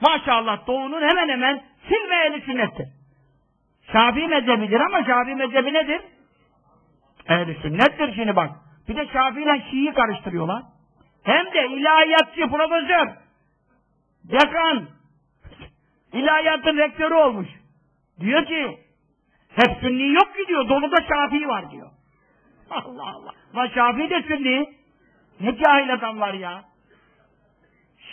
Maşallah doğunun hemen hemen silme ehli sünnettir. Şafii mezhebidir ama Şafii mezhebi nedir? Ehli sünnettir şimdi bak. Bir de Şafii ile Şii'yi karıştırıyorlar. Hem de ilahiyatçı profesör. Dekan. İlahiyatın rektörü olmuş. Diyor ki hep sünni yok ki diyor. Doluda Şafii var diyor. Allah Allah. Ama Şafii de sünni. Ne cahil adamlar ya.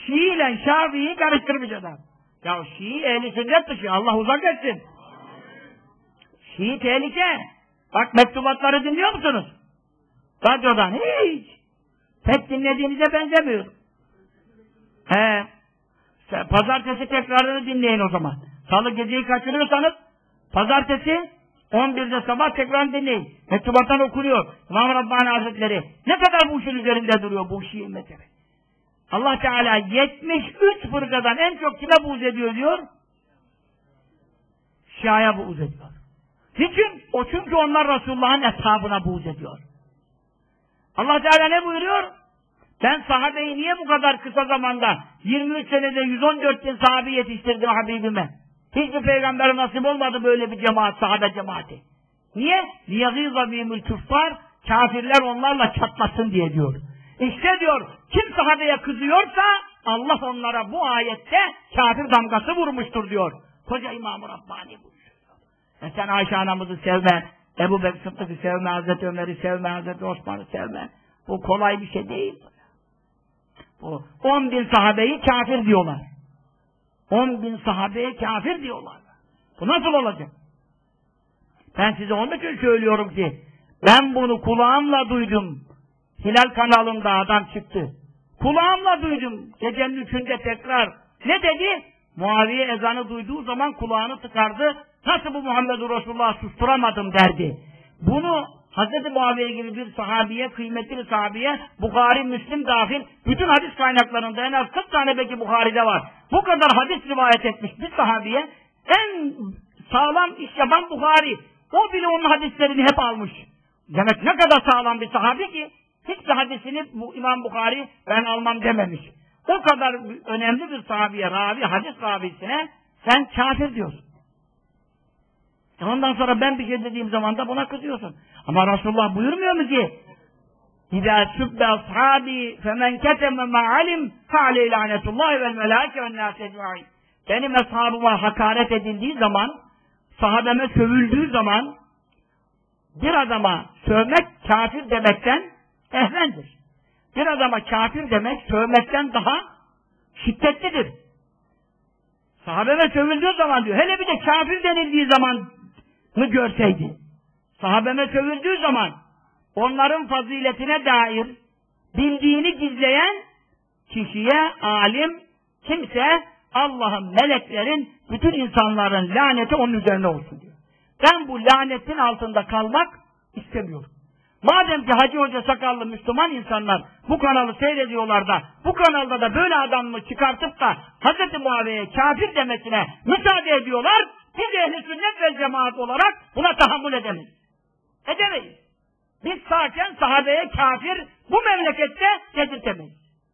Şii ile Şafii'yi karıştırmış adam. Ya Şii ehli sünnet dışı. Allah uzak etsin. Şii tehlike. Bak mektubatları dinliyor musunuz? Radyodan hiç. Pek dinlediğinize benzemiyor. He. Pazartesi tekrarını dinleyin o zaman. Salı geceyi kaçırıyorsanız pazartesi 11'de sabah tekrar dinleyin. Mektubattan okunuyor. İmam Rabbani Hazretleri ne kadar bu işin üzerinde duruyor bu Şii mezhebi. Allah Teala 73 fırkadan en çok kime buğz ediyor diyor? Şia'ya buğz ediyor. Niçin? O çünkü onlar Resulullah'ın eshabına buğz ediyor. Allah Teala ne buyuruyor? Ben sahabeyi niye bu kadar kısa zamanda 23 senede 114 bin sahabe yetiştirdim Habibime? Hiçbir peygamber nasip olmadı böyle bir cemaat, sahabe cemaati. Niye? لِيَغِيظَ بِهِمُ الْكُفَّارِ Kafirler onlarla çatlasın diye diyor. İşte diyor, kim sahabeye kızıyorsa Allah onlara bu ayette kafir damgası vurmuştur diyor. Koca İmam-ı Rabbani buyuruyor. E sen Ayşe anamızı sevme, Ebu Bekir Sıddık'ı sevme, Hazreti Ömer'i sevme, Hazreti Osman'ı sevme. Bu kolay bir şey değil. Bu 10 bin sahabeyi kafir diyorlar. 10 bin sahabeye kafir diyorlar. Bu nasıl olacak? Ben size onun için söylüyorum ki ben bunu kulağımla duydum. Hilal kanalında adam çıktı. Kulağımla duydum. Gecenin üçünde tekrar. Ne dedi? Muaviye ezanı duyduğu zaman kulağını tıkardı. Nasıl bu Muhammed Resulullah susturamadım derdi. Bunu Hz. Muaviye gibi bir sahabiye, kıymetli bir sahabiye, Bukhari, Müslim dahil, bütün hadis kaynaklarında en az 40 tane belki Bukhari'de var. Bu kadar hadis rivayet etmiş bir sahabiye, en sağlam iş yapan Bukhari. O bile onun hadislerini hep almış. Demek ne kadar sağlam bir sahabi ki, hiçbir hadisini bu İmam Bukhari ben almam dememiş. O kadar önemli bir sahabiye, ravi, hadis ravisine sen kafir diyorsun. E ondan sonra ben bir şey dediğim zaman da buna kızıyorsun. Ama Resulullah buyurmuyor mu ki İzâ sübbe ashabi femen keteme ma'alim fe'aleyh lanetullahi vel melâke vel nâs ecma'in. Benim ashabıma hakaret edildiği zaman, sahabeme sövüldüğü zaman bir adama sövmek kafir demekten ehvendir. Bir adama kafir demek sövmekten daha şiddetlidir. Sahabeme sövüldüğü zaman diyor. Hele bir de kafir denildiği zaman mı görseydi. Sahabeme sövüldüğü zaman onların faziletine dair bildiğini gizleyen kişiye alim kimse Allah'ın meleklerin bütün insanların laneti onun üzerine olsun diyor. Ben bu lanetin altında kalmak istemiyorum. Madem ki Hacı Hoca sakallı Müslüman insanlar bu kanalı seyrediyorlar da bu kanalda da böyle adamı çıkartıp da Hz. Muaviye'ye kafir demesine müsaade ediyorlar. Biz ehli sünnet ve cemaat olarak buna tahammül edemeyiz. Edemeyiz. Biz sağken sahabeye kafir bu memlekette dedirtemeyiz.